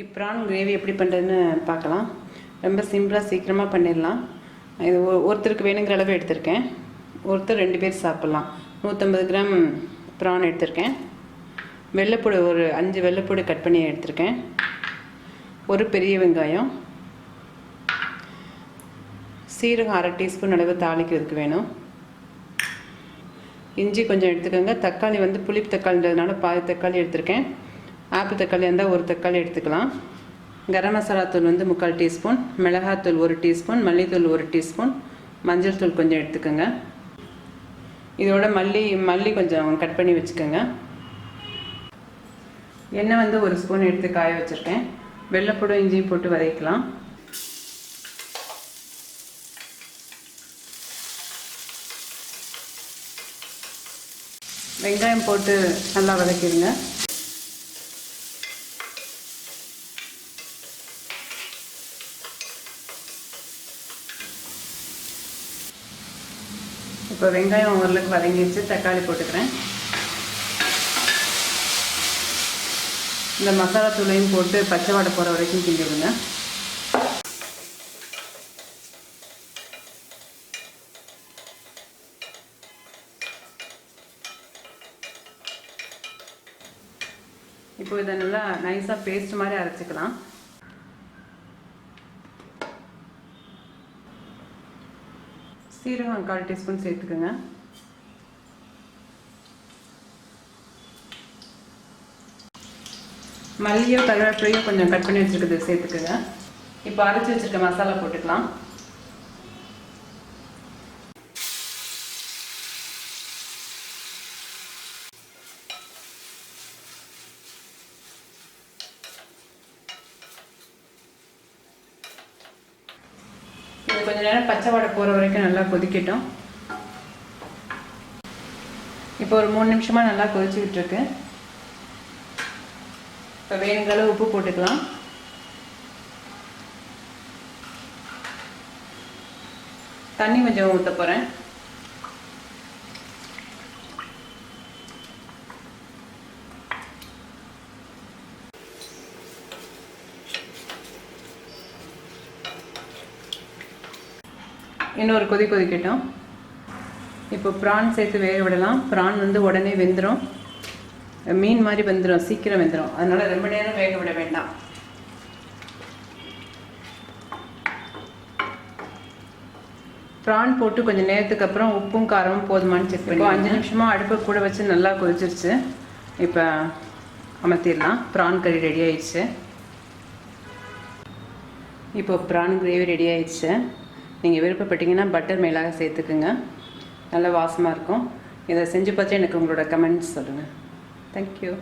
இன்றைக்கி prawn gravy எப்படி பண்ணுறதுன்னு பார்க்கலாம். ரொம்ப சிம்பிளாக சீக்கிரமாக பண்ணிடலாம். இது ஒ- ஒருத்தருக்கு வேணுங்கிற அளவு எடுத்திருக்கேன். ஒருத்தர் ரெண்டு பேர் சாப்பிட்லாம். நூற்றம்பது கிராம் ப்ரான் எடுத்திருக்கேன். வெள்ளைப்பூடு ஒரு அஞ்சு வெள்ளைப்பூடு கட் பண்ணி எடுத்திருக்கேன். ஒரு பெரிய வெங்காயம். சீரகம் அரை டீஸ்பூன் அளவு தாளிக்கிறதுக்கு வேணும். இஞ்சி கொஞ்சம் எடுத்துக்கோங்க. தக்காளி வந்து புளிப்பு தக்காளின்றதுனால பாதி தக்காளி எடுத்திருக்கேன். ஆப்பிள் தக்காளி இருந்தால் ஒரு தக்காளி எடுத்துக்கலாம். கரம் மசாலா தூள் வந்து முக்கால் டீஸ்பூன் மிளகாத்தூள் ஒரு டீஸ்பூன் மல்லித்தூள் ஒரு டீஸ்பூன் மஞ்சள் தூள் கொஞ்சம் எடுத்துக்கோங்க. இதோட மல்லி மல்லி கொஞ்சம் கட் பண்ணி வச்சுக்கோங்க. எண்ணெய் வந்து ஒரு ஸ்பூன் எடுத்து காய வச்சுருக்கேன். வெள்ளைப்பூடும் இஞ்சியும் போட்டு வதக்கலாம் வெங்காயம் போட்டு நல்லா வதக்கிடுங்க. இப்போ வெங்காயம் ஓரளவுக்கு வதங்கிடுச்சு தக்காளி போட்டுக்கிறேன். இந்த மசாலா தூளையும் போட்டு பச்சை வாடை போகிற வரைக்கும் கிண்டிடுங்க. இப்போ இதை நல்லா நைஸாக பேஸ்ட் மாதிரி அரைச்சிக்கலாம். சீரகம் கால் டீஸ்பூன் சேர்த்துக்கோங்க. மல்லியோ கருவேப்பிலையோ கொஞ்சம் கட் பண்ணி வச்சுருக்கிறது சேர்த்துக்குங்க. இப்போ அரைச்சி வச்சுருக்க மசாலா போட்டுக்கலாம். இது கொஞ்ச நேரம் பச்சை வாடை போகிற வரைக்கும் நல்லா கொதிக்கட்டும். இப்போ ஒரு மூணு நிமிஷமாக நல்லா கொதிச்சுக்கிட்டு இருக்கு இப்போ வேணுங்கள உப்பு போட்டுக்கலாம். தண்ணி கொஞ்சம் ஊற்ற போகிறேன் இன்னொரு கொதி கொதிக்கட்டும். இப்போ ப்ரான் சேர்த்து வேக விடலாம். ப்ரான் வந்து உடனே வெந்துடும் மீன் மாதிரி வெந்துடும் சீக்கிரம் வெந்துடும் அதனால ரொம்ப நேரம் வேக விட வேண்டாம். ப்ரான் போட்டு கொஞ்சம் நேரத்துக்கு அப்புறம் உப்பும் காரமும் போதுமான்னு செக் பண்ணி அஞ்சு நிமிஷமாக அடுப்பை கூட வச்சு நல்லா கொதிச்சிருச்சு. இப்போ அமர்த்திடலாம். ப்ரான் கறி ரெடி ஆயிடுச்சு. இப்போ ப்ரான் கிரேவி ரெடி ஆயிடுச்சு. நீங்கள் விருப்பப்பட்டீங்கன்னா பட்டர் மேலாக சேர்த்துக்குங்க. நல்ல வாசமாக இருக்கும். இதை செஞ்சு பார்த்து எனக்கு உங்களோட கமெண்ட்ஸ் சொல்லுங்கள் தேங்க்யூ